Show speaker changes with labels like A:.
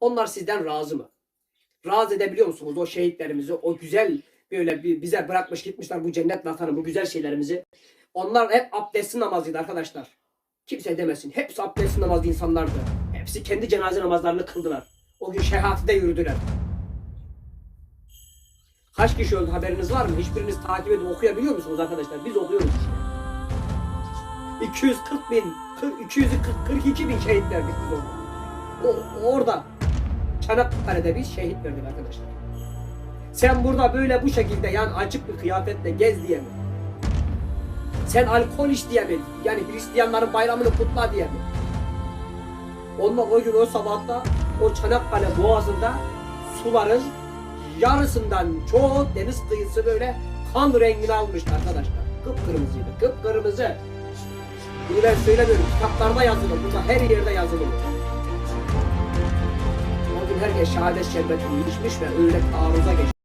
A: Onlar sizden razı mı? Razı edebiliyor musunuz o şehitlerimizi, o güzel böyle bize bırakmış gitmişler bu cennet vatanı, bu güzel şeylerimizi. Onlar hep abdestli namazıydı arkadaşlar. Kimse demesin. Hepsi abdestli namazlı insanlardı. Hepsi kendi cenaze namazlarını kıldılar. O gün şehaatide yürüdüler. Kaç kişi öldü haberiniz var mı? Hiçbiriniz takip edip okuyabiliyor musunuz arkadaşlar? Biz okuyoruz işte. 240 bin, 40, 242 bin şehit verdik biz orada. O, orada Çanakkale'de biz şehit verdik arkadaşlar. Sen burada böyle bu şekilde yani açık bir kıyafetle gez diye? Sen alkol iç diye mi? Yani Hristiyanların bayramını kutla diye mi? Onlar o gün o sabahta o Çanakkale boğazında suların yarısından çoğu deniz kıyısı böyle kan rengini almıştı arkadaşlar. Kıpkırmızıydı. Kıpkırmızı. Bunu ben söylemiyorum. Kitaplarda yazılı. Burada her yerde yazılı. Gün herkes şehadet şerbetini içmiş ve öyle taarruza geçmiş.